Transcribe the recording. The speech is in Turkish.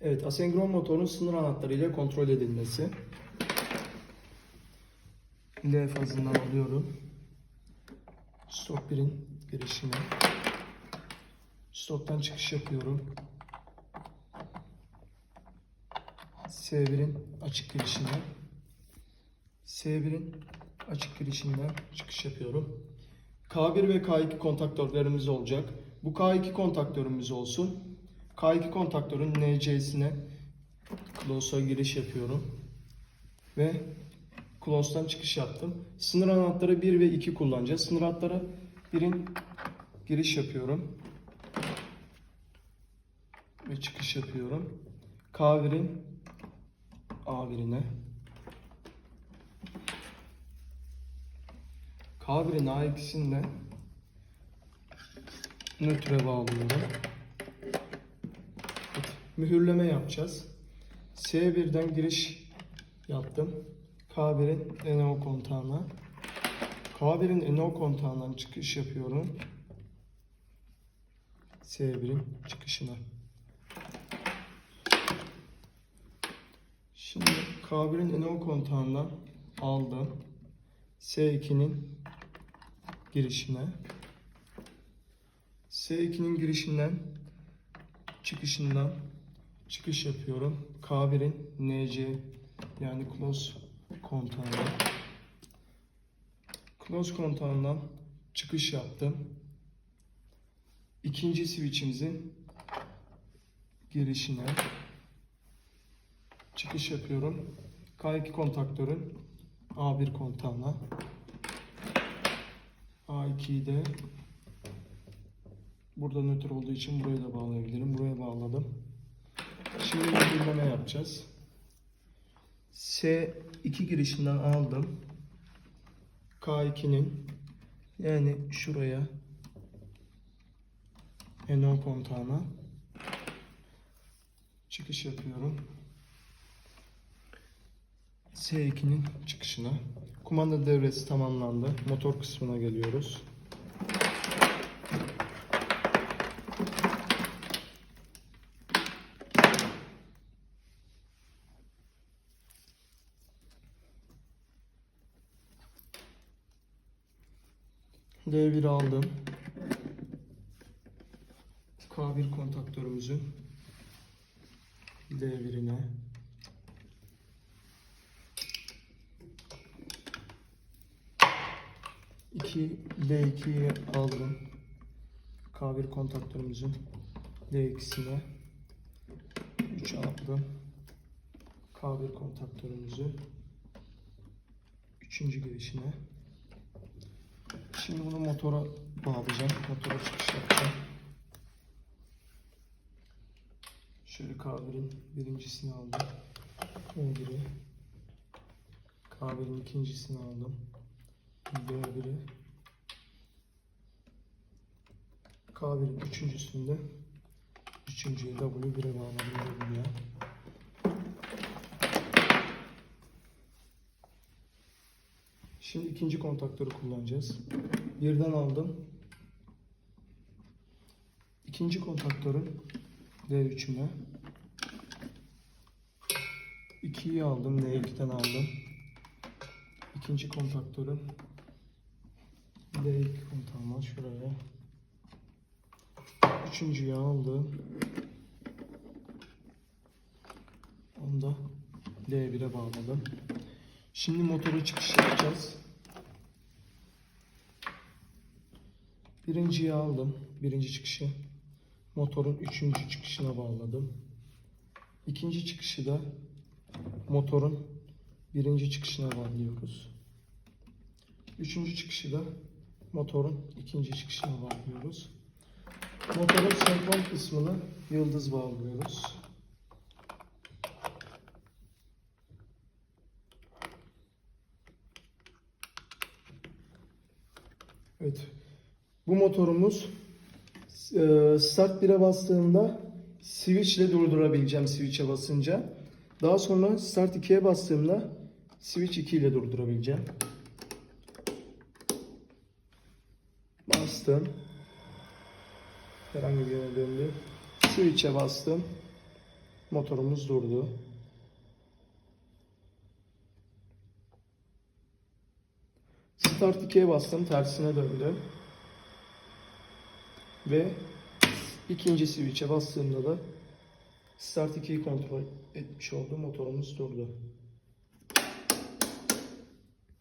Evet, asenkron motorun sınır anahtarı ile kontrol edilmesi. L fazından alıyorum. Stop 1'in girişine. Stop'tan çıkış yapıyorum. S1'in açık girişine. S1'in açık girişinden çıkış yapıyorum. K1 ve K2 kontaktörlerimiz olacak. Bu K2 kontaktörümüz olsun. K2 kontaktörün NC'sine close'a giriş yapıyorum. Ve close'dan çıkış yaptım. Sınır anahtarı 1 ve 2 kullanacağız. Sınır anahtarı 1'in giriş yapıyorum. Ve çıkış yapıyorum. K1'in A1'ine. K1'in A2'sinde nötre bağlıyorum. Mühürleme yapacağız. S1'den giriş yaptım. K1'in NO kontağına. K1'in NO kontağından çıkış yapıyorum. S1'in çıkışına. Şimdi K1'in NO kontağından aldım. S2'nin girişine. S2'nin girişinden çıkışından çıkış yapıyorum. K1'in NC yani close kontağına. Close kontağından çıkış yaptım. İkinci switch'imizin girişine çıkış yapıyorum. K2 kontaktörün A1 kontağına. A2'yi de burada nötr olduğu için buraya da bağlayabilirim. Buraya bağladım. Şimdi mühürleme yapacağız. S2 girişinden aldım. K2'nin yani şuraya NO kontağına çıkış yapıyorum. S2'nin çıkışına. Kumanda devresi tamamlandı. Motor kısmına geliyoruz. D1 aldım. K1 kontaktörümüzün D1'ine İki D2'yi aldım. K1 kontaktörümüzün D2'sine 3 aldım. K1 kontaktörümüzü üçüncü girişine. Şimdi bunu motora bağlayacağım. Motora çıkış yapacağım. Şöyle K1'in birincisini aldım. O1'i. K1'in ikincisini aldım. B1'i. K1'in üçüncüsünde üçüncüyü W1'e bağladım buraya. Şimdi ikinci kontaktörü kullanacağız. Birden aldım. İkinci kontaktörün D3'üne. 2'yi aldım. D2'den aldım. İkinci kontaktörün D2 kontağıma şuraya. Üçüncüyü aldım. Onu da D1'e bağladım. Şimdi motoru çıkış yapacağız. Birinciyi aldım. Birinci çıkışı. Motorun üçüncü çıkışına bağladım. İkinci çıkışı da motorun birinci çıkışına bağlıyoruz. Üçüncü çıkışı da motorun ikinci çıkışına bağlıyoruz. Motorun senkron kısmını yıldız bağlıyoruz. Evet. Bu motorumuz e, start 1'e bastığımda switch ile durdurabileceğim switch'e basınca. Daha sonra start 2'ye bastığımda switch 2 ile durdurabileceğim. Bastım. Herhangi bir yere döndü. Switch'e bastım. Motorumuz durdu. Start 2'ye bastım. Tersine döndü. Ve ikinci switch'e bastığımda da Start 2'yi kontrol etmiş oldu. Motorumuz durdu.